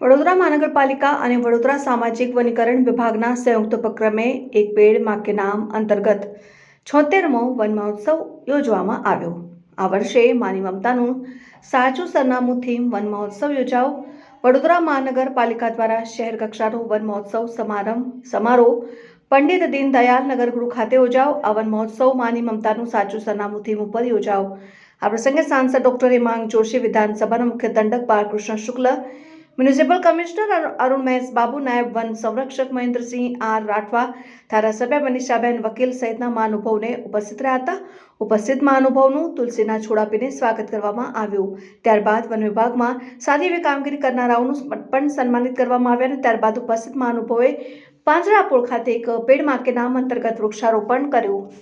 વડોદરા મહાનગરપાલિકા અને વડોદરા સામાજિક વનીકરણ વિભાગના સંયુક્ત ઉપક્રમે એક પેડમાં કે નામ અંતર્ગત છોતેરમો વન મહોત્સવ યોજવામાં આવ્યો. આ વર્ષે માની મમતાનું સાચું સરનામું થીમ વન મહોત્સવ યોજાઓ વડોદરા મહાનગરપાલિકા દ્વારા શહેર કક્ષાનો વન મહોત્સવ સમારંભ, સમારોહ, પંડિત દીનદયાલ નગરગૃહ ખાતે યોજાઓ આ વન મહોત્સવ માની મમતાનું સાચું સરનામું થીમ ઉપર યોજાઓ આ પ્રસંગે સાંસદ ડોક્ટર હેમાંગ જોશી, વિધાનસભાના મુખ્ય દંડક બાળકૃષ્ણ શુક્લ મ્યુનિસિપલ કમિશનર અરુ- અરુણ મહેશ બાબુ, નાયબ વન સંરક્ષક મહેન્દ્રસિંહ આર રાઠવા, ધારાસભ્ય મનીષાબેન વકીલ સહિતના મહાનુભવને ઉપસ્થિત રહ્યા હતા. ઉપસ્થિત મહાનુભાવનું તુલસીના છોડ આપીને સ્વાગત કરવામાં આવ્યું. ત્યારબાદ વન વિભાગમાં સારી એવી કામગીરી કરનારાઓનું પણ સન્માનિત કરવામાં આવ્યા અને ત્યારબાદ ઉપસ્થિત મહાનુભાવોએ પાંજરાપોળ ખાતે એક પેડમાં નામ અંતર્ગત વૃક્ષારોપણ કર્યું.